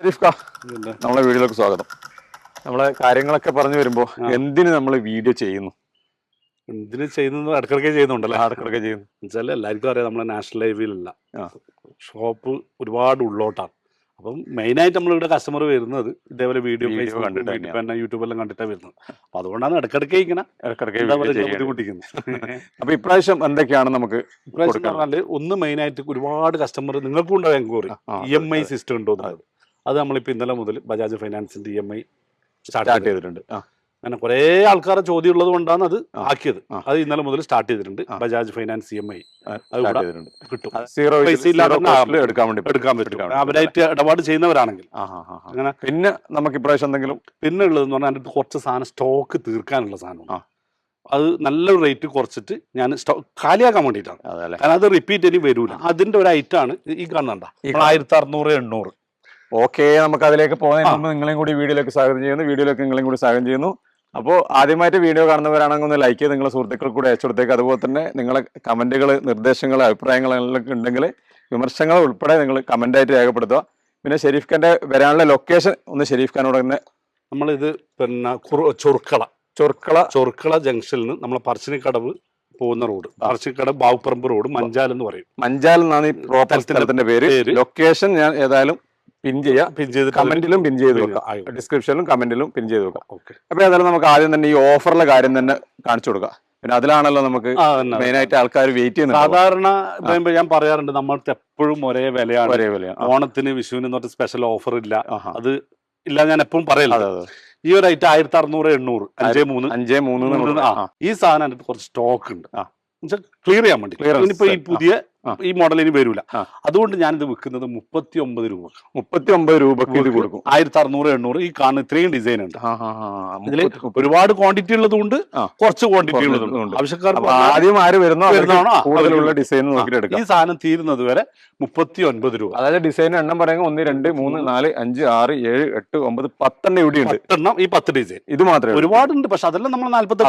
നമ്മളെ വീഡിയോയിലേക്ക് സ്വാഗതം. നമ്മളെ കാര്യങ്ങളൊക്കെ പറഞ്ഞു വരുമ്പോ എന്തിന് നമ്മൾ വീഡിയോ ചെയ്യുന്നു? എന്തിനു ചെയ്യുന്നു? ഇടക്കിടക്കെ ചെയ്യുന്നുണ്ടല്ലോ. ഇടക്കിടക്കെ ചെയ്യുന്നു. എന്നുവെച്ചാൽ എല്ലാവർക്കും അറിയാം നമ്മളെ നാഷണൽ ലൈബ്രറിയിലല്ല. ഷോപ്പ് ഒരുപാട് ഉള്ളോട്ടാണ്. അപ്പം മെയിനായിട്ട് നമ്മളിവിടെ കസ്റ്റമർ വരുന്നത് ഇതേപോലെ വീഡിയോ കണ്ടിട്ട് യൂട്യൂബെല്ലാം കണ്ടിട്ടാണ് വരുന്നത്. അപ്പൊ അതുകൊണ്ടാണ് ഇടക്കിടക്കേ ഇങ്ങനെ. ബുദ്ധിമുട്ടിക്കുന്നത്. അപ്പൊ ഇപ്രാവശ്യം എന്തൊക്കെയാണ് നമുക്ക് ഇപ്രാവശ്യം. പറഞ്ഞാൽ ഒന്ന് മെയിനായിട്ട് ഒരുപാട് കസ്റ്റമർ നിങ്ങൾക്കും ഉണ്ടാവും enquiry E M I system ഉണ്ടോ എന്നുള്ളത്. അത് നമ്മളിപ്പോൾ ഇന്നലെ മുതൽ ബജാജ് ഫൈനാൻസിന്റെ ഇ എം ഐ സ്റ്റാർട്ട് ചെയ്തിട്ടുണ്ട്. അങ്ങനെ കുറേ ആൾക്കാരെ ചോദ്യം ഉള്ളത് കൊണ്ടാണ് അത്. ആക്കിയത്. അത് ഇന്നലെ മുതൽ സ്റ്റാർട്ട് ചെയ്തിട്ടുണ്ട്. Bajaj finance E M I. കിട്ടും. സീറോ പൈസ എടുക്കാൻ വേണ്ടി എടുക്കാൻ പറ്റും. എടുക്കാൻ അവരായിട്ട് ഇടപാട് ചെയ്യുന്നവരാണെങ്കിൽ. അങ്ങനെ പിന്നെ നമുക്ക് ഇപ്രാവശ്യം എന്തെങ്കിലും? പിന്നെ ഉള്ളതെന്ന് പറഞ്ഞാൽ കുറച്ച് സാധനം സ്റ്റോക്ക് തീർക്കാനുള്ള സാധനം അത് നല്ലൊരു റേറ്റ് കുറച്ചിട്ട് ഞാൻ കാലിയാക്കാൻ വേണ്ടിയിട്ടാണ്. അതെ കാരണം അത് റിപ്പീറ്റ് ഇനി വരൂല. അതിന്റെ ഒരു ഐറ്റാണ് ആണ് ഈ കാണണ്ട ഈ ആയിരത്തി അറുന്നൂറ് എണ്ണൂറ്. ഓക്കെ നമുക്ക് അതിലേക്ക് പോകുന്നതിന് മുമ്പ് നിങ്ങളെയും കൂടി വീഡിയോയിലേക്ക് സ്വാഗതം ചെയ്യുന്നു. വീഡിയോയിലേക്ക് നിങ്ങളെയും കൂടി സ്വാഗതം ചെയ്യുന്നു. അപ്പോൾ ആദ്യമായിട്ട് വീഡിയോ കാണുന്നവരാണെങ്കിൽ ഒന്ന് ലൈക്ക് ചെയ്ത് നിങ്ങളുടെ സുഹൃത്തുക്കൾ കൂടെ അയച്ചുകൊടുത്തേക്ക്. അതുപോലെ തന്നെ നിങ്ങളെ കമന്റുകൾ നിർദ്ദേശങ്ങൾ അഭിപ്രായങ്ങൾ എന്തെങ്കിലും ഉണ്ടെങ്കിൽ വിമർശങ്ങൾ ഉൾപ്പെടെ നിങ്ങൾ കമന്റായിട്ട് രേഖപ്പെടുത്തുക. പിന്നെ ഷെരീഫ് ഖാന്റെ വരാനുള്ള ലൊക്കേഷൻ ഒന്ന് ഷെരീഫ് ഖാനോട് തന്നെ നമ്മളിത് പിന്നെ ചൊർക്കള. ചൊർക്കള. ചൊർക്കള ജംഗ്ഷനിൽ നിന്ന് നമ്മൾ പറശ്ശിനിക്കടവ് പോകുന്ന റോഡ് പറശ്ശിനിക്കടവ് ബാവുപ്പറമ്പ് റോഡ് മഞ്ചാൽ എന്ന് പറയും. മഞ്ചാൽ എന്നാണ് ഈ സ്ഥലത്തിന്റെ പേര്. ലൊക്കേഷൻ ഞാൻ ഏതായാലും പിൻ ചെയ്യാം. പിൻ ചെയ്ത് കമന്റിലും പിൻ ചെയ്ത് വെക്കാം ഡിസ്ക്രിപ്ഷനിലും കമന്റിലും പിൻ ചെയ്ത് വെക്കാം ഓക്കെ. അപ്പൊ ഏതായാലും നമുക്ക് ആദ്യം തന്നെ ഈ ഓഫറിലെ കാര്യം തന്നെ കാണിച്ചു കൊടുക്കാം. പിന്നെ അതിലാണല്ലോ നമുക്ക് മെയിൻ ആയിട്ട് ആൾക്കാർ വെയിറ്റ് ചെയ്യുന്നത്. സാധാരണ ഞാൻ പറയാറുണ്ട് നമ്മൾക്ക് എപ്പോഴും ഒരേ വിലയാണ്. ഒരേ വിലയാണ്. ഓണത്തിന് വിഷുവിന് എന്ന് പറഞ്ഞ സ്പെഷ്യൽ ഓഫർ ഇല്ല. അത് ഇല്ല ഞാൻ എപ്പോഴും പറയില്ല ഈ ഒരു ഐറ്റം ആയിരത്തി അറുന്നൂറ് എണ്ണൂറ് അഞ്ചേ മൂന്ന് അഞ്ചേ മൂന്ന്. ഈ സാധനം കുറച്ച് സ്റ്റോക്ക് ഉണ്ട്. ക്ലിയർ ചെയ്യാൻ വേണ്ടി. ഇനിയിപ്പോ ഈ പുതിയ. ഈ മോഡൽ ഇനി വരൂല. ആ. അതുകൊണ്ട് ഞാനിത് വിൽക്കുന്നത് മുപ്പത്തി ഒമ്പത് രൂപ മുപ്പത്തി ഒമ്പത് രൂപക്ക് ഇത് കൊടുക്കും. ആയിരത്തി അറുന്നൂറ് എണ്ണൂറ് ഈ കാണുന്ന ഇത്രയും ഡിസൈൻ ഉണ്ട്. മുപ്പത്തി- ഒരുപാട് ക്വാണ്ടിറ്റി ഉള്ളതുകൊണ്ട് കൊണ്ട് കുറച്ച് ക്വാണ്ടിറ്റി ഉള്ളതുകൊണ്ട്. ആവശ്യക്കാർക്ക് ആദ്യം ആര് വരുന്നതാണോ? കൂടുതലുള്ള ഡിസൈൻ നോക്കിയിട്ട് ഈ സാധനം തീരുന്നത് വരെ മുപ്പത്തി ഒൻപത് രൂപ. അതായത് ഡിസൈൻ എണ്ണം പറയുമ്പോൾ ഒന്ന് രണ്ട് മൂന്ന് നാല് അഞ്ച് ആറ് ഏഴ് എട്ട് ഒമ്പത് പത്തെണ്ണം ഇവിടെ ഉണ്ട്. എണ്ണം ഈ പത്ത് ഡിസൈൻ ഇത് മാത്രമേ. ഒരുപാടുണ്ട് പക്ഷെ അതെല്ലാം നമ്മൾ നാല്പത്തി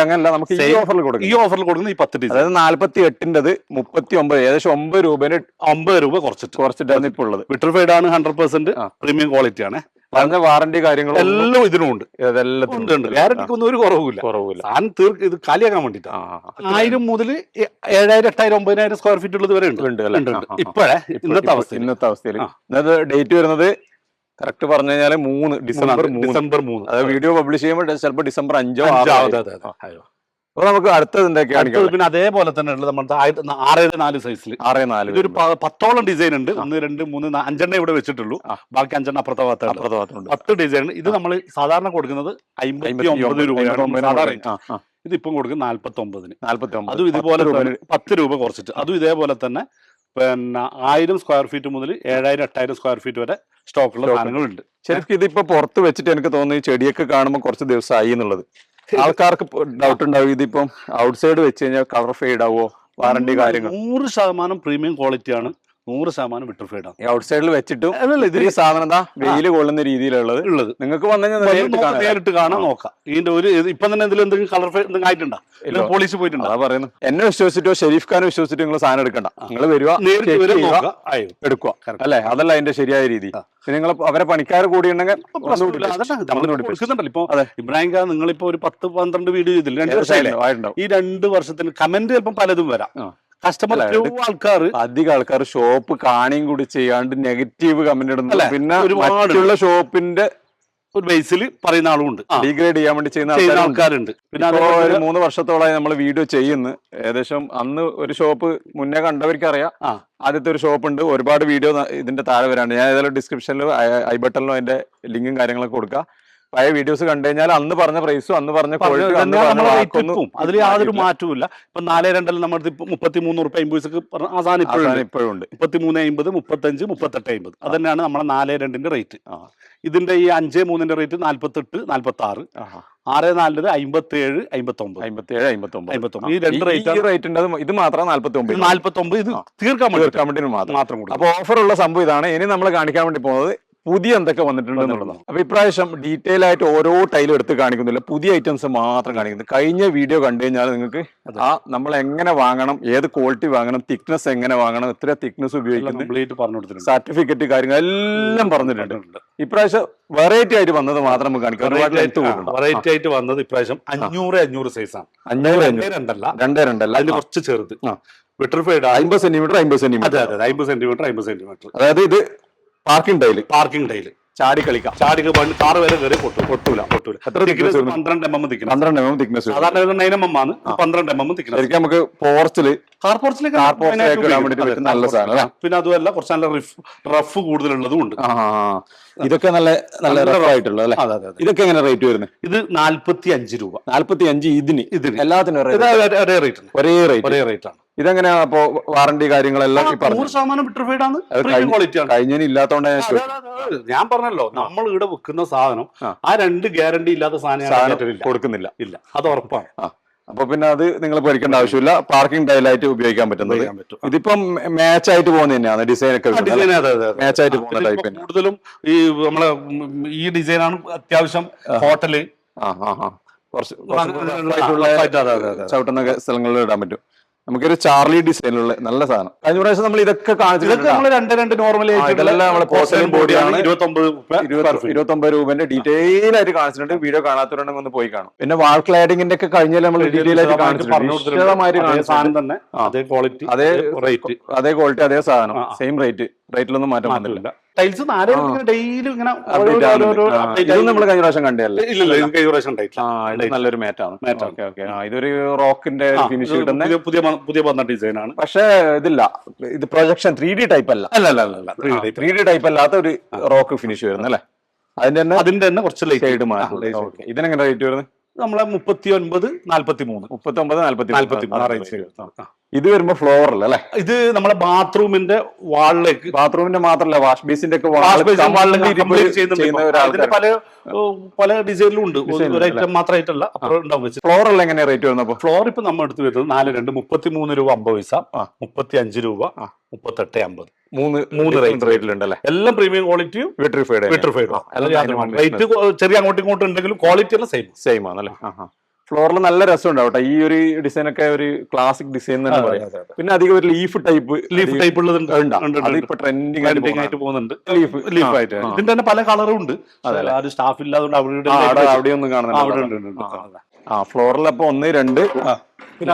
അങ്ങനല്ല. നമുക്ക് ഈ ഓഫറിൽ കൊടുക്കും. ഈ ഓഫറിൽ കൊടുക്കുന്ന ഈ പത്ത് ഡിസൈൻ അതായത് നാല്പത്തി എട്ടിന്റെത് മുപ്പത്തി ഒമ്പത് ഏകദേശം ഒമ്പത് രൂപേന്റെ അമ്പത് രൂപ കുറച്ചിട്ട്. കുറച്ചിട്ടാണ് ഇപ്പോൾ ഉള്ളത്. വിട്രിഫൈഡ് ആണ് ഹൺഡ്രഡ് പെർസെന്റ്. പ്രീമിയം ക്വാളിറ്റി ആണ്. പറഞ്ഞ വാറന്റി കാര്യങ്ങളും എല്ലാം ഇതിനും ഉണ്ട്. ഗ്യാരണ്ടിക്ക് ഒന്നും ഒരു കുറവില്ല കുറവില്ല സാധനം തീർക്ക് ഇത് കാലിയാക്കാൻ വേണ്ടിട്ടാണ്. ആയിരം മുതൽ ഏഴായിരം എട്ടായിരം ഒമ്പതിനായിരം സ്ക്വയർ ഫീറ്റ് ഉള്ളത് വരെ ഉണ്ട്. ഇപ്പോഴേ ഇന്നത്തെ അവസ്ഥ അവസ്ഥയിൽ ഇന്നത്തെ അവസ്ഥയിൽ. ഇന്നത്തെ ഡേറ്റ് വരുന്നത് കറക്റ്റ് പറഞ്ഞു കഴിഞ്ഞാൽ മൂന്ന് ഡിസംബർ ഡിസംബർ മൂന്ന്. അതായത് വീഡിയോ പബ്ലിഷ് ചെയ്യുമ്പോൾ ചിലപ്പോൾ ഡിസംബർ അഞ്ചോ അഞ്ച്, ആറോ അപ്പൊ നമുക്ക് അടുത്തത് എന്തൊക്കെയാണ് പിന്നെ അതേപോലെ തന്നെ ഉള്ളത് നമ്മുടെ ആറേ നാല് സൈസിൽ ആറ് നാല് ഇതൊരു പത്തോളം ഡിസൈൻ ഉണ്ട്. ഒന്ന് രണ്ട് മൂന്ന് അഞ്ചെണ്ണ ഇവിടെ വെച്ചിട്ടുള്ളൂ. ബാക്കി അഞ്ചെണ്ണ അപ്പുറത്തെ ഭാഗത്ത് അപ്പുറത്തെ ഭാഗത്തുണ്ട് പത്ത് ഡിസൈൻ ഇത് നമ്മൾ സാധാരണ കൊടുക്കുന്നത് അമ്പത്തി ഒമ്പത് രൂപയാണ്. ഇത് ഇപ്പം കൊടുക്കുന്നത് നാല്പത്തി ഒമ്പതിന് നാല്പത്തി ഒമ്പത് അതും ഇതുപോലെ പത്ത് രൂപ കുറച്ചിട്ട്. അതും ഇതേപോലെ തന്നെ പിന്നെ ആയിരം സ്ക്വയർ ഫീറ്റ് മുതൽ ഏഴായിരം എട്ടായിരം സ്ക്വയർ ഫീറ്റ് വരെ സ്റ്റോക്കുള്ള സാധനങ്ങളുണ്ട്. ശരിക്കും ഇതിപ്പോ പുറത്ത് വെച്ചിട്ട് എനിക്ക് തോന്നുന്നു ഈ ചെടിയൊക്കെ കാണുമ്പോൾ കുറച്ച് ദിവസമായി എന്നുള്ളത്. ആൾക്കാർക്ക് ഡൗട്ട് ഉണ്ടാവും. ഇതിപ്പം ഔട്ട്സൈഡ് വെച്ച് കഴിഞ്ഞാൽ കളർ ഫെയ്ഡ് ആവോ? വാറണ്ടി കാര്യങ്ങൾ. നൂറ് ശതമാനം പ്രീമിയം ക്വാളിറ്റി ആണ്. നൂറ് ശതമാനം വിട്രിഫൈഡ് ആണ്. ഔട്ട് സൈഡിൽ വെച്ചിട്ടും അല്ലല്ല ഇതിൽ സാധനം എന്താ? വെയിൽ കൊള്ളുന്ന രീതിയിലുള്ളത്. ഉള്ളത്. നിങ്ങൾക്ക് വന്നു കഴിഞ്ഞാൽ നേരിട്ട് കാണാൻ നോക്കാം. ഇതിന്റെ ഒരു ഇപ്പൊ തന്നെ ഇതിൽ എന്തെങ്കിലും കളർ എന്തെങ്കിലും ആയിട്ടുണ്ടോ? പോലീസ് പോളിഷ് പോയിട്ടുണ്ടോ? അതാ പറയുന്നു എന്നെ വിശ്വസിച്ചിട്ടോ ഷെരീഫ് ഖാനെ വിശ്വസിച്ചിട്ടോ നിങ്ങൾ സാധനം എടുക്കണ്ട. നിങ്ങൾ വരുക നേരിട്ട് എടുക്കുക. അല്ലെ? അതല്ല അതിന്റെ ശരിയായ രീതി. നിങ്ങൾ അവരെ പണിക്കാർ കൂടി ഉണ്ടെങ്കിൽ ഇപ്പൊ. ഇബ്രാഹിം ഖാൻ നിങ്ങളിപ്പോ ഒരു പത്ത് പന്ത്രണ്ട് വീഡിയോ ചെയ്തില്ല? രണ്ട് വർഷമായില്ലേ ഈ രണ്ട് വർഷത്തിന് കമന്റ് ചിലപ്പോൾ പലതും വരാം. കസ്റ്റമർ ആൾക്കാർ അധികം ആൾക്കാർ ഷോപ്പ് കാണിയും കൂടി ചെയ്യാണ്ട് നെഗറ്റീവ് കമന്റ് ഇടുന്നു പിന്നെ ഒരുപാടുള്ള മറ്റുള്ള ഷോപ്പിന്റെ ഒരു ബേസിൽ പറയുന്ന ആളുണ്ട് ആ, ഡീഗ്രേഡ് ചെയ്യാൻ വേണ്ടി ചെയ്യുന്ന ആൾക്കാരുണ്ട്. പിന്നെ ഒരു മൂന്ന് വർഷത്തോളമായി നമ്മൾ വീഡിയോ ചെയ്യുന്നു. ഏകദേശം അന്ന് ഒരു ഷോപ്പ് മുന്നേ കണ്ടവർക്ക് അറിയാം ആദ്യത്തെ ഒരു ഷോപ്പ് ഉണ്ട്. ഒരുപാട് വീഡിയോ ഇതിന്റെ താഴെ വരാണ്ട് ഞാൻ ഏതായാലും ഡിസ്ക്രിപ്ഷനിൽ ഐ ബട്ടണിലും അതിന്റെ ലിങ്കും കാര്യങ്ങളൊക്കെ കൊടുക്കാം. പഴയ വീഡിയോസ് കണ്ടു കഴിഞ്ഞാൽ അന്ന് പറഞ്ഞ പ്രൈസും അന്ന് പറഞ്ഞ. അതിൽ യാതൊരു മാറ്റവുമില്ല. മാറ്റവും ഇപ്പൊ നാല് രണ്ടിൽ നമ്മൾ മുപ്പത്തി മൂന്ന് റുപ്യ അമ്പത് അവസാനം ഇപ്പോഴും ഉണ്ട് മുപ്പത്തി മൂന്ന് അമ്പത് മുപ്പത്തഞ്ച് മുപ്പത്തെട്ട് അമ്പത്. അത് തന്നെയാണ് നമ്മളെ നാല് രണ്ടിന്റെ റേറ്റ് ഇതിന്റെ ഈ അഞ്ച് മൂന്നിന്റെ റേറ്റ് നാല്പത്തെട്ട് നാല്പത്തി ആറ്. ആറ് നാലിന്റെ അമ്പത്തി ഏഴ് അമ്പത്തി ഒമ്പത് അമ്പത്തിയേഴ് അമ്പത്തൊമ്പത്. അമ്പത്തൊമ്പത് ഈ രണ്ട് റേറ്റ് റേറ്റ് ഇത് മാത്രം നാല്പത്തി ഒമ്പത് നാല്പത്തി ഒമ്പത് ഇത് തീർക്കാൻ വേണ്ടി തീർക്കാൻ വേണ്ടി മാത്രം. അപ്പൊ ഓഫർ ഉള്ള സംഭവം ഇതാണ്. ഇനി നമ്മൾ കാണിക്കാൻ വേണ്ടി പോകുന്നത് പുതിയ എന്തൊക്കെ വന്നിട്ടുണ്ട് എന്നുള്ളതാണ്. അപ്പൊ ഇപ്രാവശ്യം ഡീറ്റെയിൽ ആയിട്ട് ഓരോ ടൈലും എടുത്ത് കാണിക്കുന്നില്ല. പുതിയ ഐറ്റംസ് മാത്രം കാണിക്കുന്നു കഴിഞ്ഞ വീഡിയോ കണ്ടു കഴിഞ്ഞാൽ നിങ്ങൾക്ക് ആ നമ്മൾ എങ്ങനെ വാങ്ങണം ഏത് ക്വാളിറ്റി വാങ്ങണം തിക്നെസ് എങ്ങനെ വാങ്ങണം എത്ര തിക്നെസ് ഉപയോഗിക്കുന്നു സർട്ടിഫിക്കറ്റ് കാര്യങ്ങൾ എല്ലാം പറഞ്ഞിട്ടുണ്ട്. ഇപ്രാവശ്യം വെറൈറ്റി ആയിട്ട് വന്നത് മാത്രം നമുക്ക് കാണിക്കാം. വെറൈറ്റി ആയിട്ട് വന്നത് ഇപ്രാവശ്യം അഞ്ഞൂറ് അഞ്ഞൂറ് സൈസ് ആണ്. അഞ്ഞൂറ് രണ്ടേ അഞ്ഞൂറ്. രണ്ടല്ല. രണ്ടേ രണ്ടല്ല. അതിന് കുറച്ച് ചെറുത്. അമ്പത് സെന്റിമീറ്റർ അമ്പത് അതെ സെന്റിമീറ്റർ അതെ. അമ്പത് സെന്റിമീറ്റർ അതായത് ഇത് പാർക്കിംഗ് ടൈൽ പാർക്കിംഗ് ടൈൽ ചാടി കളിക്കാം. ചാടി പണ്ട് കാറ് വരെ കയറി പൊട്ടു. പൊട്ടൂല പൊട്ടൂല. എത്ര Thickness? പന്ത്രണ്ട് എം എം തിക്കണം പന്ത്രണ്ട് എം എം തിക്നെസ് സാധാരണ നയൻ എം എം ആണ്. പന്ത്രണ്ട് എം എം തിക്കണം ശരിക്കും നമുക്ക് പോർച്ചിൽ കാർ porch ലേക്ക് ഇടാൻ വേണ്ടിയിട്ട് പറ്റുന്ന നല്ല സാധനം അല്ലേ? പിന്നെ അതുമല്ല കുറച്ച് നല്ല റിഫ് റഫ് കൂടുതലുള്ളതും ഉണ്ട്. ആ. ഇതൊക്കെ നല്ല നല്ല നല്ല റഫ് ആയിട്ടുള്ള അല്ലേ? അതെ അതെ അതെ. ഇതൊക്കെ എങ്ങനെ റേറ്റ് വരുന്നത് ഇത് നാല്പത്തി അഞ്ച് രൂപ. നാല്പത്തി അഞ്ച് ഇതിന്. ഇതിന്. എല്ലാത്തിനും ഒരേ ഇത് rate. ഒരേ- ഒരേ റേറ്റ് ഒരേ റേറ്റ് ഒരേ റേറ്റ് ആണ്. ഇതെങ്ങനെയാ അപ്പോ വാറണ്ടി കാര്യങ്ങളെല്ലാം നൂറ് ശതമാനം വിട്രിഫൈഡ് ആണ്. കഴിഞ്ഞതിന് ഞാൻ പറഞ്ഞല്ലോ നമ്മൾ ഇവിടെ വെക്കുന്ന സാധനം ആ. രണ്ട് ഗ്യാരണ്ടി ഇല്ലാത്ത സാധനം കൊടുക്കുന്നില്ല. ഇല്ല അത് ഉറപ്പാണ്. അപ്പൊ പിന്നെ അത് നിങ്ങൾ പേടിക്കേണ്ട ആവശ്യമില്ല. പാർക്കിംഗ് ടൈലായിട്ട് ഉപയോഗിക്കാൻ പറ്റുന്നത്. ഇതിപ്പം മാച്ച് ആയിട്ട് പോകുന്ന തന്നെയാണ് ഡിസൈൻ ഒക്കെ. മാച്ച് ആയിട്ട് പോകുന്ന ടൈപ്പ് കൂടുതലും ഈ നമ്മളെ ഈ ഡിസൈനാണ് അത്യാവശ്യം ഹോട്ടൽ. കുറച്ച്. ചവിട്ടുന്ന സ്ഥലങ്ങളിൽ ഇടാൻ പറ്റും. നമുക്കൊരു ചാർലി ഡിസൈനിലുള്ള നല്ല സാധനം. കഴിഞ്ഞ പ്രാവശ്യം നമ്മൾ ഇതൊക്കെ ഇതൊക്കെ കാണിച്ചിട്ടുണ്ട് നമ്മൾ രണ്ട് രണ്ട് നോർമൽ ബോഡിയാണ്. ഇരുപത്തി ഒമ്പത് രൂപന്റെ ഡീറ്റെയിൽ ആയിട്ട് കാണിച്ചിട്ടുണ്ട്. വീഡിയോ കാണാത്തവരുണ്ടെങ്കിൽ ഒന്ന് പോയി കാണും. പിന്നെ വാൾ ക്ലാഡിങ്ങിന്റെ ഒക്കെ കഴിഞ്ഞാൽ നമ്മൾ ഡീറ്റെയിൽ ആയിട്ട് കാണിച്ചിട്ടുണ്ട്. അതേ ക്വാളിറ്റി അതേ റേറ്റ് അതേ ക്വാളിറ്റി അതേ സാധനം. സെയിം റേറ്റ് റേറ്റിലൊന്നും മാറ്റം വന്നില്ല മാറ്റില്ല ടൈൽസ് നാല് ഡെയിലി ഇങ്ങനെ അപ്ഡേറ്റ് ഇതും നമ്മൾ കഴിഞ്ഞ പ്രാവശ്യം കണ്ടല്ലേ ഇല്ല ഇല്ല ഇത് കഴിഞ്ഞ പ്രാവശ്യം ഉണ്ടായിട്ടില്ല നല്ലൊരു മാറ്റാണ്. ഇതൊരു റോക്കിന്റെ ഫിനിഷ് കിട്ടുന്ന പുതിയ പുതിയ വന്ന- ഡിസൈൻ ആണ്. പക്ഷേ ഇതില്ല. ഇത് പ്രൊജക്ഷൻ ത്രീ ഡി ടൈപ്പ് അല്ല. അല്ല അല്ല അല്ല 3D ത്രീ ഡി ടൈപ്പ് അല്ലാത്ത ഒരു റോക്ക് ഫിനിഷ് വരുന്നത് അല്ലേ? അതിന്റെ തന്നെ അതിന്റെ തന്നെ കുറച്ച് ലൈറ്റ് മാറ്റും. ഓക്കെ ഇതിനെങ്ങനെ റേറ്റ് വരുന്നത്? നമ്മളെ മുപ്പത്തി ഒൻപത് നാല്പത്തി മൂന്ന് മുപ്പത്തി ഒമ്പത് നാല്പത്തി നാല്പത്തി മൂന്ന് ഇത് വരുമ്പോ ഫ്ലോറൽ അല്ലെ? ഇത് നമ്മളെ ബാത്റൂമിന്റെ വാളിലേക്ക് ബാത്റൂമിന്റെ മാത്രല്ല വാഷ് ബേസിന്റെ ഒക്കെ പല പല ഡിസൈനിലും ഉണ്ട്. ഒരു ഐറ്റം മാത്രമായിട്ടല്ല ഫ്ലോറൽ എങ്ങനെ റേറ്റ് വരുന്നത് ഫ്ലോർ ഇപ്പൊ നമ്മൾ എടുത്ത് വരുന്നത് നാല് രണ്ട് മുപ്പത്തി മൂന്ന് രൂപ അമ്പത് പൈസ. മുപ്പത്തി അഞ്ച് രൂപ. മുപ്പത്തെട്ട് അമ്പത്. മൂന്ന് മൂന്ന്. റേറ്റിലുണ്ട് അല്ലേ? എല്ലാം പ്രീമിയം ക്വാളിറ്റിയും വിട്രിഫൈഡ് വിട്രിഫൈഡ് റേറ്റ് ചെറിയ അങ്ങോട്ടും ഇങ്ങോട്ടും ഉണ്ടെങ്കിലും ക്വാളിറ്റി എല്ലാം സെയിം സെയിം ആണല്ലേ? ഫ്ലോറിൽ നല്ല രസം ഉണ്ടാവട്ടെ ഈ ഒരു ഡിസൈൻ ഒക്കെ ഒരു ക്ലാസിക് ഡിസൈൻ തന്നെ പറയാം. പിന്നെ അധികം ഒരു ലീഫ് ടൈപ്പ് ലീഫ് ടൈപ്പ് ഉള്ളത്. അതിപ്പോ ട്രെൻഡിങ് ആയിട്ട് പോകുന്നുണ്ട്. ലീഫ് ലീഫ് ആയിട്ട്. ഇതിന്റെ തന്നെ പല കളറും ഉണ്ട്. ആരും സ്റ്റാഫ് ഇല്ലാതുകൊണ്ട് അവിടെ ഒന്നും കാണുന്നില്ല. ആ ഫ്ലോറിൽ അപ്പൊ ഒന്ന് രണ്ട് പിന്നെ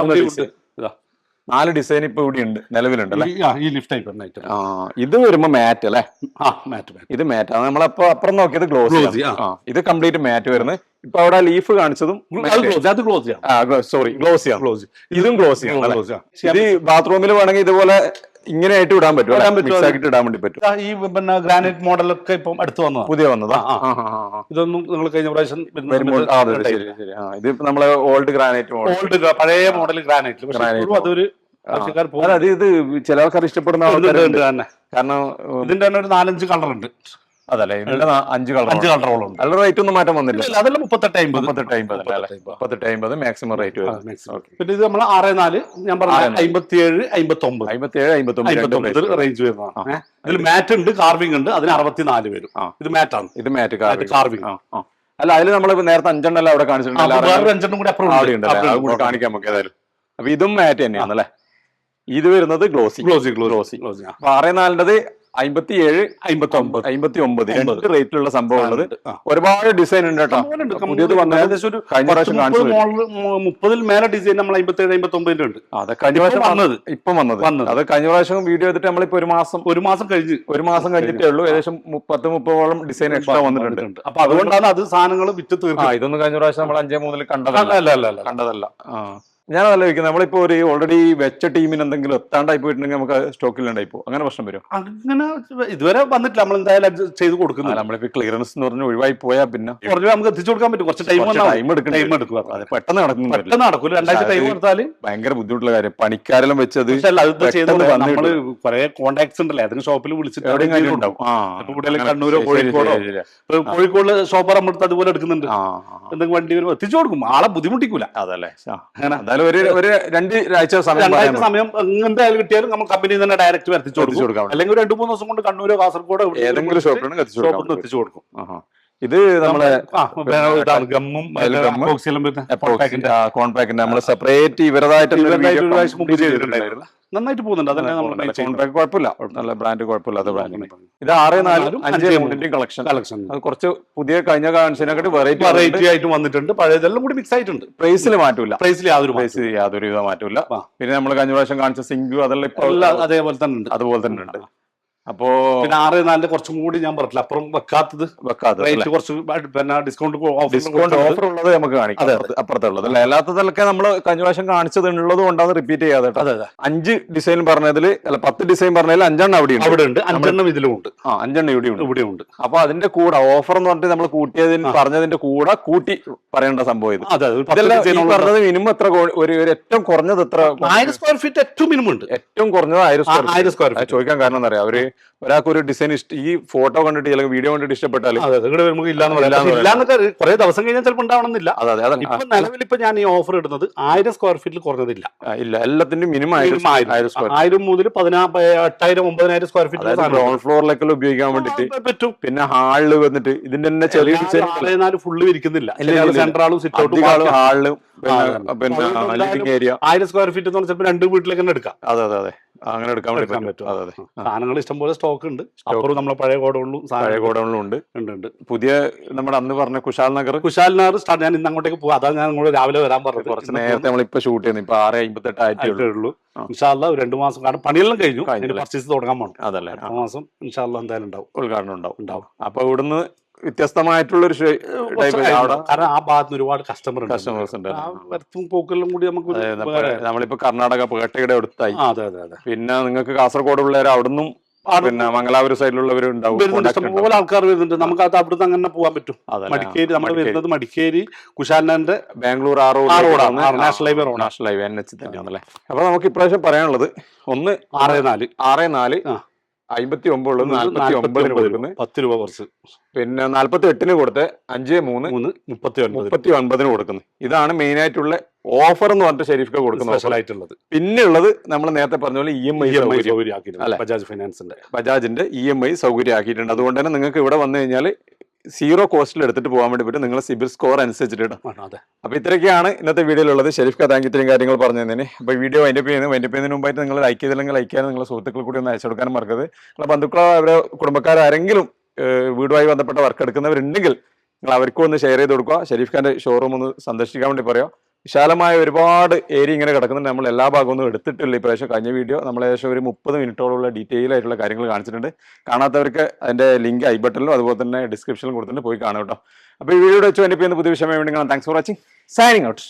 നാല് ഡിസൈൻ ഇപ്പൊ ഇവിടെ ഉണ്ട് നിലവിലുണ്ടല്ലേ ഈ- ആ, ഈ ലിഫ്റ്റ് ടൈപ്പ് ആ ഇത് വരുമ്പോ മാറ്റ് അല്ലേ? ആ മാറ്റ് മാറ്റ് ഇത് മാറ്റ് ആണ് നമ്മളപ്പോ അപ്പുറം നോക്കിയത് ഗ്ലോസ് ഇത് കംപ്ലീറ്റ് മാറ്റ് വരുന്നത്. ഇപ്പൊ അവിടെ ലീഫ് കാണിച്ചതും അത് അത് സോറി ഗ്ലോസ് ഗ്ലോസ് ഇതും ഗ്ലോസ് അല്ലേ? ചെയ്യാം ഇത് ബാത്റൂമിൽ വേണമെങ്കിൽ ഇതുപോലെ ഇങ്ങനെ ആയിട്ട് ഇടാൻ പറ്റും ഇടാൻ പറ്റും, അതെ. ഇടാൻ വേണ്ടി പറ്റും. ഈ പിന്നെ ഗ്രാനൈറ്റ് മോഡലൊക്കെ ഇപ്പം അടുത്ത് വന്നതാ. പുതിയ വന്നതാ. ഇതൊന്നും നിങ്ങൾ കഴിഞ്ഞ പ്രാവശ്യം അതെ, അതെ. ഇത് നമ്മളെ ഓൾഡ് ഗ്രാനൈറ്റ് മോഡൽ ഓൾഡ് പഴയ മോഡൽ ഗ്രാനൈറ്റ് അതൊരു ആവശ്യക്കാർ അത് ഇത് ചില ആൾക്കാർ ഇഷ്ടപ്പെടുന്ന ആൾക്കാരുണ്ട്. കാരണം ഇതിന്റെ തന്നെ ഒരു നാലഞ്ച് കളർ ഉണ്ട് അതല്ലേ അഞ്ച് കളർ അഞ്ച് കളറോളം അല്ല അതിന്റെ റേറ്റ് ഒന്നും മാറ്റം വന്നില്ല. അതല്ല മുപ്പത്തെട്ട് അമ്പത് മുപ്പത്തെട്ട് അമ്പത് മുപ്പത്തെട്ട് അമ്പത് മാക്സിമം റേറ്റ് പിന്നെ ഇത് നമ്മൾ ആറ് നാല് ഞാൻ പറഞ്ഞ അമ്പത്തിയേഴ് അമ്പത്തി ഒമ്പത് അമ്പത്തി ഏഴ് അമ്പത്തി ഒമ്പത്. റേഞ്ച് വരുന്നതാണ്. ഇതിൽ മാറ്റ് ഉണ്ട് കാർവിംഗ് ഉണ്ട് അതിന് അറുപത്തിനാല് വരും. ഇത് മാറ്റാണ് ഇത് മാറ്റ് കാർവിംഗ് അല്ല അതിൽ നമ്മൾ നേരത്തെ അഞ്ചെണ്ണം അവിടെ കാണിച്ചിട്ടുണ്ട് അഞ്ചെണ്ണം കൂടി കാണിക്കാൻ നമുക്ക് ഏതായാലും. അപ്പൊ ഇതും മാറ്റ് തന്നെയാണ് അല്ലേ ഇത് വരുന്നത് ഗ്ലോസി. Glossy glossy glossy. അപ്പൊ ആറ് നാലിന്റെത് അമ്പത്തി ഏഴ് അമ്പത്തി ഒമ്പത് അമ്പത്തി ഒമ്പത് രണ്ട്. റേറ്റിലുള്ള സംഭവം ഉള്ളത് ഒരുപാട് ഡിസൈൻ ഉണ്ട് കേട്ടോ. പുതിയത് മുപ്പതിൽ മേലെ ഡിസൈൻ നമ്മൾ അമ്പത്തി ഏഴ് അമ്പത്തി ഒമ്പതിന്റെ ഉണ്ട് അതെ കഴിഞ്ഞ പ്രാവശ്യം വന്നത്. ഇപ്പം വന്നത്. അത് കഴിഞ്ഞ പ്രാവശ്യം വീഡിയോ ചെയ്തിട്ട് നമ്മളിപ്പോ ഒരു മാസം ഒരു മാസം കഴിഞ്ഞ്. ഒരു മാസം കഴിഞ്ഞിട്ടേ ഉള്ളൂ. ഏകദേശം പത്ത് മുപ്പതോളം ഡിസൈൻ എക്സ്ട്രാ വന്നിട്ടുണ്ട്. അപ്പൊ അതുകൊണ്ടാണ് അത് സാധനങ്ങൾ വിറ്റ് ആ ഇതൊന്നും കഴിഞ്ഞ പ്രാവശ്യം നമ്മൾ അഞ്ചേ മൂന്നിൽ കണ്ടതല്ല. കണ്ടതല്ല. ആ. ഞാൻ ആലോചിക്കുന്നത് നമ്മളിപ്പോ ഒരു ഓൾറെഡി വെച്ച ടീമിന് എന്തെങ്കിലും എത്താണ്ടായി പോയിട്ടുണ്ടെങ്കിൽ നമുക്ക് സ്റ്റോക്കിൽ ഉണ്ടായി പോകും അങ്ങനെ പ്രശ്നം വരും. അങ്ങനെ ഇതുവരെ വന്നിട്ടില്ല. നമ്മൾ എന്തായാലും ചെയ്ത് കൊടുക്കുന്നില്ല നമ്മളിപ്പോ ക്ലിയറൻസ് എന്ന് പറഞ്ഞ് ഒഴിവായി പോയാൽ പിന്നെ കുറച്ച് നമുക്ക് എത്തിച്ചു കൊടുക്കാൻ പറ്റും. കുറച്ച് ടൈം ടൈം എടുക്കും ടൈം എടുക്കും. അത് പെട്ടെന്ന് നടക്കുന്നു പെട്ടെന്ന് നടക്കൂല. രണ്ടാഴ്ച ടൈം എടുത്താൽ ഭയങ്കര ബുദ്ധിമുട്ടുള്ള കാര്യം. പണിക്കാരെല്ലാം വെച്ചത് നമ്മൾ കുറെ കോണ്ടാക്ട്സ് ഉണ്ടല്ലേ? അതിന് ഷോപ്പിൽ വിളിച്ചിട്ട് എവിടെയും കണ്ണൂരോ കോഴിക്കോടോ. കോഴിക്കോട് ഷോപ്പർ നമ്മൾ അതുപോലെ എടുക്കുന്നുണ്ട്. എന്തെങ്കിലും വണ്ടി വരുമ്പോൾ എത്തിച്ചു കൊടുക്കും. ആളെ ബുദ്ധിമുട്ടിക്കൂല. അതല്ലേ. അങ്ങനെ. എന്നാലും ഒരു ഒരു രണ്ട് ആഴ്ച സമയം രണ്ടാഴ്ച സമയം എന്തായാലും കിട്ടിയാലും നമ്മൾ കമ്പനി തന്നെ ഡയറക്റ്റ് എത്തിച്ചു കൊടുക്കും. കൊടുക്കാം. അല്ലെങ്കിൽ രണ്ട് മൂന്ന് ദിവസം കൊണ്ട് കണ്ണൂരോ കാസർഗോഡോ ഏതെങ്കിലും ഷോപ്പിലാണ് എത്തിച്ചു ഷോപ്പിൽ കൊടുക്കാം എത്തിച്ചു കൊടുക്കും. ഇത് നമ്മളെ ഗമ്മും കോൺപാക്കിന്റെ നമ്മൾ സെപ്പറേറ്റ് ഇവരതായിട്ട് ചെയ്തിട്ടുണ്ടായിരുന്നു. നന്നായിട്ട് പോകുന്നുണ്ട്. അതന്നെ നമ്മൾ കുഴപ്പമില്ല. നല്ല ബ്രാൻഡ് കുഴപ്പമില്ലാത്ത ബ്രാൻഡ് ഇത് ആറ് നാലും അഞ്ച് മൂന്നിന്റെയും കളക്ഷൻ കളക്ഷൻ അത് കുറച്ച് പുതിയ കഴിഞ്ഞ കാണിച്ചതിനെക്കാട്ടി വെറൈറ്റി വെറൈറ്റി ആയിട്ട് വന്നിട്ടുണ്ട്. പഴയതെല്ലാം കൂടി മിക്സ് ആയിട്ടുണ്ട്. പ്രൈസിൽ മാറ്റമില്ല. പ്രൈസിൽ യാതൊരു പ്രൈസ് യാതൊരു വിധ മാറ്റമില്ല. പിന്നെ നമ്മൾ കഴിഞ്ഞ പ്രാവശ്യം കാണിച്ച സിംഗു അതെല്ലാം ഇപ്പൊ അതേപോലെ തന്നെ ഉണ്ട്. അതുപോലെ തന്നെ ഉണ്ട്. അപ്പോ പിന്നെ ആറ് നാലിന് കുറച്ചും കൂടി ഞാൻ പറഞ്ഞില്ല അപ്പുറം വെക്കാത്തത് വെക്കാത്തത് റേറ്റ് കുറച്ച് പിന്നെ ഡിസ്കൗണ്ട് ഡിസ്കൗണ്ട് ഓഫർ ഉള്ളത് നമുക്ക് കാണിക്കാം. അപ്പുറത്തുള്ളത് അല്ല? അല്ലാത്തതൊക്കെ നമ്മൾ കഴിഞ്ഞ പ്രാവശ്യം കാണിച്ചത് ഉള്ളത് കൊണ്ടാണ് റിപ്പീറ്റ് ചെയ്യാതെ അഞ്ച് ഡിസൈൻ പറഞ്ഞതിൽ അല്ല പത്ത് ഡിസൈൻ പറഞ്ഞതിൽ അഞ്ചെണ്ണം അവിടെ ഉണ്ട് അവിടെ ഉണ്ട് അഞ്ചെണ്ണം ഇതിലും ഉണ്ട് ആ അഞ്ചെണ്ണം ഇവിടെ ഉണ്ട് ഇവിടെ ഉണ്ട് അപ്പൊ അതിന്റെ കൂടെ ഓഫർ എന്ന് പറഞ്ഞിട്ട് നമ്മൾ കൂട്ടിയതിന് പറഞ്ഞതിന്റെ കൂടെ കൂട്ടി പറയേണ്ട സംഭവം ഇത്. പറഞ്ഞത് മിനിമം എത്ര ഒരു ഏറ്റവും കുറഞ്ഞത് എത്ര ആയിരം സ്ക്വയർ ഫീറ്റ് ഏറ്റവും മിനിമം ഉണ്ട്. ഏറ്റവും കുറഞ്ഞത് ആയിരം സ്ക്വയർ ആയിരം സ്ക്വയർ ഫീറ്റ് ചോദിക്കാൻ കാരണം എന്താ പറയാ അവർ ഒരാൾക്ക് ഒരു ഡിസൈൻ ഇഷ്ട ഈ ഫോട്ടോ കണ്ടിട്ട് അല്ലെങ്കിൽ വീഡിയോ കണ്ടിട്ട് ഇഷ്ടപ്പെട്ടാൽ അതെ ഇവിടെ വരുമ്പോൾ ഇല്ലാന്ന് പറയാം. ഇല്ലാന്ന് പക്ഷേ ഇല്ലാന്നൊക്കെ കുറെ ദിവസം കഴിഞ്ഞാൽ ചിലപ്പോൾ ഉണ്ടാവണമെന്നില്ല. അതെ അതെ ഇപ്പൊ നിലവിൽ ഇപ്പൊ ഞാൻ ഈ ഓഫർ ഇടുന്നത് ആയിരം സ്ക്വയർ ഫീറ്റിൽ കുറഞ്ഞതില്ല. ഇല്ല എല്ലാത്തിന്റെയും മിനിമം ആയിരം ആയിരം. സ്ക്വയർ ആയിരം മുതൽ പതിനാ എട്ടായിരം ഒമ്പതിനായിരം സ്ക്വയർ ഫീറ്റ് ഗ്രൗണ്ട് ഫ്ലോറിലൊക്കെ ഉപയോഗിക്കാൻ വേണ്ടിട്ട് പറ്റും. പിന്നെ ഹാളിൽ വന്നിട്ട് ഇതിന്റെ തന്നെ ചെറിയ ഡിസൈൻ ഫുള്ള് ഇല്ല. സെൻട്രാളും സിറ്റ് ഔട്ടും ഹാളിലും പിന്നെ ലിവിംഗ് ഏരിയ ആയിരം സ്ക്വയർ ഫീറ്റ് എന്ന് പറഞ്ഞാൽ ചിലപ്പോൾ രണ്ട് വീട്ടിലേക്ക് തന്നെ എടുക്കാം. അതെ അതെ അതെ. അങ്ങനെ എടുക്കാൻ എടുക്കാൻ പറ്റും. അതെ. സാധനങ്ങൾ ഇഷ്ടംപോലെ സ്റ്റോക്ക് ഉണ്ട്. അപ്പുറം നമ്മളെ പഴയ ഗോഡൗണിലും പഴയ ഗോഡൗണിലും ഉണ്ട് ഉണ്ട് ഉണ്ട്. പുതിയ നമ്മുടെ അന്ന് പറഞ്ഞ കുശാൽ നഗർ. കുശാൽ നഗർ സ്റ്റാർട്ട് ഞാൻ ഇന്ന് അങ്ങോട്ടേക്ക് പോകും അതാണ് ഞാൻ അങ്ങോട്ട് രാവിലെ വരാൻ പറഞ്ഞത്. കുറച്ച് നേരത്തെ നമ്മളിപ്പോ ഷൂട്ട് ചെയ്യുന്നു. ഇപ്പൊ ആറ് അമ്പത്തെട്ട് ആയിട്ടേ ഉള്ളൂ. ഇൻഷാല്ല രണ്ടു മാസം കാരണം പണിയെല്ലാം കഴിഞ്ഞു. പർച്ചേസ് തുടങ്ങാൻ പോകണം അതല്ലേ. മാസം ഇൻഷാല്ല എന്തായാലും ഉണ്ടാവും. ഉദ്ഘാടനം ഉണ്ടാവും. ഉണ്ടാവും. അപ്പൊ ഇവിടുന്ന് വ്യത്യസ്തമായിട്ടുള്ള ഒരു കുറച്ച് അവിടെ. കാരണം ആ ഭാഗത്ത് ഒരുപാട് കസ്റ്റമർ കസ്റ്റമേഴ്സ് ഉണ്ട് വരത്തും പോക്കെല്ലാം കൂടി നമുക്ക് നമ്മളിപ്പോ കർണാടക പേട്ടയുടെ അടുത്തായി. അതെ അതെ അതെ. പിന്നെ നിങ്ങൾക്ക് കാസർഗോഡ് ഉള്ളവർ അവിടുന്നും പിന്നെ മംഗലാപുരം സൈഡിലുള്ളവരും ഇഷ്ടംപോലെ ആൾക്കാർ വരുന്നുണ്ട്. നമുക്ക് അത് അവിടുന്ന് അങ്ങനെ പോകാൻ പറ്റും. മടിക്കേരി നമ്മൾ. വരുന്നത് മടിക്കേരി കുശാലിന്റെ ബാംഗ്ലൂർ ആ. ആ, national highway road national highway N H തന്നെയാണല്ലേ? അപ്പൊ നമുക്ക് ഇപ്രാവശ്യം പറയാനുള്ളത് ഒന്ന് ആറ് നാല്. ആറ് നാല്. അമ്പത്തി ഒമ്പത് ഉള്ളത് നാല്പത്തി ഒമ്പതിന് കൊടുക്കുന്നത്. പത്ത് രൂപ കുറച്ച്. പിന്നെ നാല്പത്തി എട്ടിന് കൊടുത്ത് അഞ്ച് മൂന്ന് മൂന്ന് മുപ്പത്തി ഒൻപത് മുപ്പത്തി ഒൻപതിന് കൊടുക്കുന്നത് ഇതാണ് മെയിൻ ആയിട്ടുള്ള ഓഫർ എന്ന് പറഞ്ഞിട്ട് ഷെരീഫ്ക്ക് കൊടുക്കുന്നത് സ്പെഷ്യൽ ആയിട്ടുള്ളത്. പിന്നെ ഉള്ളത് നമ്മൾ നേരത്തെ പറഞ്ഞ പോലെ ഇ എം ഐ സൗകര്യം? ബജാജ് ഫൈനാൻസിന്റെ. ബജാജിന്റെ ഇ എം ഐ സൗകര്യം ആക്കിയിട്ടുണ്ട്. അതുകൊണ്ട് തന്നെ നിങ്ങൾക്ക് ഇവിടെ വന്നു കഴിഞ്ഞാൽ സീറോ കോസ്റ്റിൽ എടുത്തിട്ട് പോകാൻ വേണ്ടി പറ്റും. നിങ്ങൾ സിബിൽ സ്കോർ അനുസരിച്ചിട്ട് കേട്ടോ അപ്പോൾ അപ്പൊ ഇത്രയൊക്കെയാണ് ഇന്നത്തെ വീഡിയോയിലുള്ളത്. ഷെരീഫ് താങ്ക് ഇത്രയും കാര്യങ്ങൾ പറഞ്ഞു തന്നെ അപ്പൊ വീഡിയോ വൈൻഡപ്പ് ചെയ്യുന്നത് വൈൻഡപ്പ് ചെയ്യുന്നതിന് മുമ്പായിട്ട് നിങ്ങൾ ലൈക്ക് ചെയ്തില്ലെങ്കിൽ ലൈക്ക് ചെയ്യാൻ നിങ്ങളുടെ സുഹൃത്തുക്കൾ കൂടി ഒന്ന് അയച്ചു കൊടുക്കാനും മറക്കരുത്. നിങ്ങളുടെ ബന്ധുക്കളോ അവരെ കുടുംബക്കാരോ ആരെങ്കിലും വീടുമായി ബന്ധപ്പെട്ട വർക്ക് എടുക്കുന്നവരുണ്ടെങ്കിൽ നിങ്ങൾ അവർക്കും ഒന്ന് ഷെയർ ചെയ്ത് കൊടുക്കുക. ഷെരീഫ് ഖാന്റെ ഷോറൂം ഒന്ന് സന്ദർശിക്കാൻ വേണ്ടി പറയാം. വിശാലമായ ഒരുപാട് ഏരിയ ഇങ്ങനെ കിടക്കുന്നുണ്ട്. നമ്മൾ എല്ലാ ഭാഗവും ഒന്നും എടുത്തിട്ടില്ല ഇപ്രാവശ്യം കഴിഞ്ഞ വീഡിയോ നമ്മൾ ഏകദേശം ഒരു മുപ്പത് മിനിറ്റോളമുള്ള ഡീറ്റെയിൽ ആയിട്ടുള്ള കാര്യങ്ങൾ കാണിച്ചിട്ടുണ്ട്. കാണാത്തവർക്ക് അതിന്റെ ലിങ്ക് ഐ ബട്ടണിലും അതുപോലെ തന്നെ ഡിസ്ക്രിപ്ഷനിലും കൊടുത്തിട്ടുണ്ട്. പോയി കാണാം കേട്ടോ. അപ്പോൾ ഈ വീഡിയോ വെച്ച് എന്റെ പുതിയ വിഷയം വേണ്ടി കാണാം. Thanks for watching signing out